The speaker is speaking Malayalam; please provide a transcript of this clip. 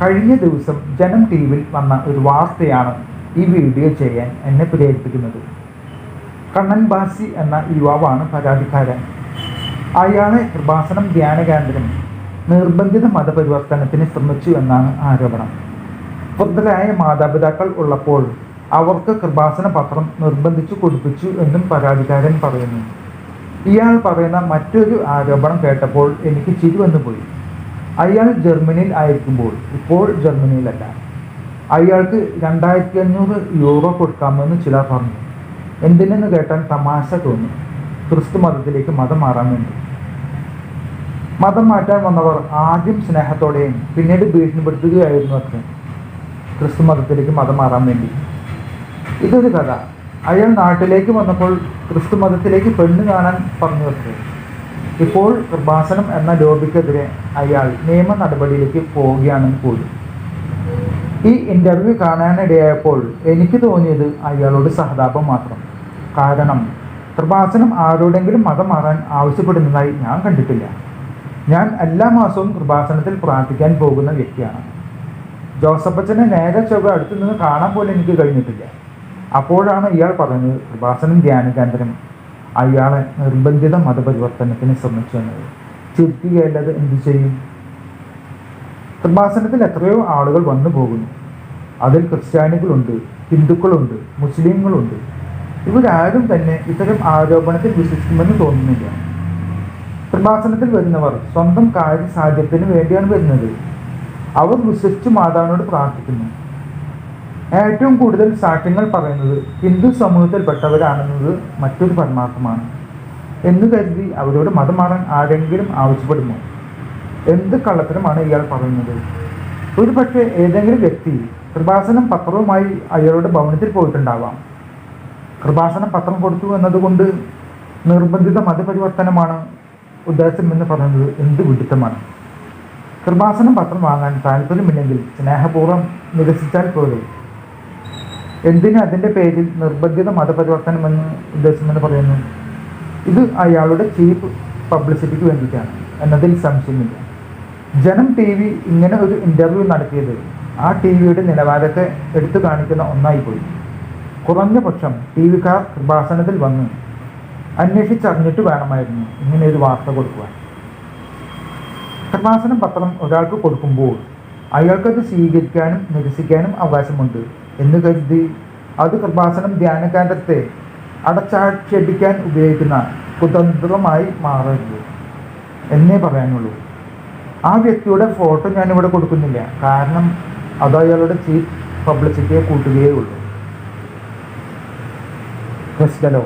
കഴിഞ്ഞ ദിവസം ജനം ടി വിയിൽ വന്ന ഒരു വാർത്തയാണ് ഈ വീഡിയോ ചെയ്യാൻ എന്നെ പ്രേരിപ്പിക്കുന്നത്. കണ്ണൻ ബാസി എന്ന യുവാവാണ് പരാതിക്കാരൻ. അയാളെ കൃപാസനം ധ്യാന കേന്ദ്രം നിർബന്ധിത മതപരിവർത്തനത്തിന് ശ്രമിച്ചു എന്നാണ് ആരോപണം. വൃദ്ധരായ മാതാപിതാക്കൾ ഉള്ളപ്പോൾ അവർക്ക് കൃപാസന പത്രം നിർബന്ധിച്ചു കൊടുപ്പിച്ചു എന്നും പരാതിക്കാരൻ പറയുന്നു. ഇയാൾ പറയുന്ന മറ്റൊരു ആരോപണം കേട്ടപ്പോൾ എനിക്ക് ചിരി വന്നുപോയി അയാൾ ജർമ്മനിയിൽ ആയിരിക്കുമ്പോൾ ഇപ്പോൾ ജർമ്മനിയിലല്ല. അയാൾക്ക് രണ്ടായിരത്തി അഞ്ഞൂറ് യൂറോ കൊടുക്കാമെന്ന് ചിലർ പറഞ്ഞു. എന്തിനെന്ന് കേട്ടാൽ തമാശ തോന്നി. ക്രിസ്തു മതത്തിലേക്ക് മതം മാറാൻ വേണ്ടി. മതം മാറ്റാൻ വന്നവർ ആദ്യം സ്നേഹത്തോടെയും പിന്നീട് ഭീഷണിപ്പെടുത്തുകയായിരുന്നു അത്ര ക്രിസ്തു മതത്തിലേക്ക് മതം മാറാൻ വേണ്ടി. ഇതൊരു കഥ. അയാൾ നാട്ടിലേക്ക് വന്നപ്പോൾ ക്രിസ്തു മതത്തിലേക്ക് പെണ്ണ് കാണാൻ പറഞ്ഞു അത്രേ ഇപ്പോൾ കൃപാസനം എന്ന ലോബിക്കെതിരെ അയാൾ നിയമ നടപടിയിലേക്ക് പോവുകയാണെന്ന് കൂടി. ഈ ഇന്റർവ്യൂ കാണാനിടയായപ്പോൾ എനിക്ക് തോന്നിയത് അയാളോട് സഹതാപം മാത്രം. കാരണം കൃപാസനം ആരോടെങ്കിലും മതം മാറാൻ ആവശ്യപ്പെടുന്നതായി ഞാൻ കണ്ടിട്ടില്ല. ഞാൻ എല്ലാ മാസവും കൃപാസനത്തിൽ പ്രാർത്ഥിക്കാൻ പോകുന്ന വ്യക്തിയാണ്. ജോസഫച്ചനെ നേരെ ചൊവ്വ അടുത്തു നിന്ന് കാണാൻ പോലും എനിക്ക് കഴിഞ്ഞിട്ടില്ല. അപ്പോഴാണ് ഇയാൾ പറഞ്ഞത് കൃപാസനം ധ്യാന കേന്ദ്രം അയാളെ നിർബന്ധിത മതപരിവർത്തനത്തിന് ശ്രമിച്ചു എന്നത് ചിരിക്കുകയല്ലാതെ എന്തു ചെയ്യും? കൃപാസനത്തിൽ എത്രയോ ആളുകൾ വന്നു പോകുന്നു. അതിൽ ക്രിസ്ത്യാനികളുണ്ട് ഹിന്ദുക്കളുണ്ട് മുസ്ലിങ്ങളുണ്ട്. ഇവരാരും തന്നെ ഇത്തരം ആരോപണത്തിൽ വിശ്വസിക്കുമെന്ന് തോന്നുന്നില്ല. കൃപാസനത്തിൽ വരുന്നവർ സ്വന്തം കാര്യസാധ്യത്തിന് വേണ്ടിയാണ് വരുന്നത്. അവർ വിശ്വസിച്ച് മാതാവിനോട് പ്രാർത്ഥിക്കുന്നു. ഏറ്റവും കൂടുതൽ സാക്ഷ്യങ്ങൾ പറയുന്നത് ഹിന്ദു സമൂഹത്തിൽപ്പെട്ടവരാണെന്നത് മറ്റൊരു പരമാർത്ഥമാണ്. എന്ന് കരുതി അവരോട് മതം മാറാൻ ആരെങ്കിലും ആവശ്യപ്പെടുമോ? എന്ത് കള്ളത്തരമാണ് ഇയാൾ പറയുന്നത്? ഒരു പക്ഷേ ഏതെങ്കിലും വ്യക്തി കൃപാസനം പത്രവുമായി അയാളുടെ ഭവനത്തിൽ പോയിട്ടുണ്ടാവാം. കൃപാസനം പത്രം കൊടുത്തു എന്നതുകൊണ്ട് നിർബന്ധിത മതപരിവർത്തനമാണ് ഉദ്ദേശമെന്ന് പറയുന്നത് എന്ത് വിഡിത്തമാണ്? കൃപാസനം പത്രം വാങ്ങാൻ താല്പര്യമില്ലെങ്കിൽ സ്നേഹപൂർവം നിരസിച്ചാൽ പോലെ എന്തിന് അതിന്റെ പേരിൽ നിർബന്ധിത മതപരിവർത്തനമെന്ന് ഉദ്ദേശമെന്ന് പറയുന്നു? ഇത് അയാളുടെ ചീപ്പ് പബ്ലിസിറ്റിക്ക് വേണ്ടിയിട്ടാണ്. എന്നതിൽ സംശയമില്ല. ജനം ടി വി ഇങ്ങനെ ഒരു ഇന്റർവ്യൂ നടത്തിയത് ആ ടി വിയുടെ നിലവാരത്തെ എടുത്തു കാണിക്കുന്ന ഒന്നായി പോയി കുറഞ്ഞ പക്ഷം ടി വിക്കാർ കൃപാസനത്തിൽ വന്ന് അന്വേഷിച്ചറിഞ്ഞിട്ട് വേണമായിരുന്നു ഇങ്ങനെ ഒരു വാർത്ത കൊടുക്കുവാൻ. കൃപാസനം പത്രം ഒരാൾക്ക് കൊടുക്കുമ്പോൾ അയാൾക്കത് സ്വീകരിക്കാനും നിരസിക്കാനും അവകാശമുണ്ട്. എന്ന് കരുതി അത് കൃപാസനം ധ്യാന കേന്ദ്രത്തെ അടച്ചാക്ഷേപിക്കാൻ ഉപയോഗിക്കുന്ന കുതന്ത്രമായി മാറരുത്. എന്നേ പറയാനുള്ളൂ. ആ വ്യക്തിയുടെ ഫോട്ടോ ഞാനിവിടെ കൊടുക്കുന്നില്ല. കാരണം അത് അയാളുടെ ചീഫ് പബ്ലിസിറ്റിയെ കൂട്ടുകയേ ഉള്ളൂ. ക്രിസ്റ്റലോ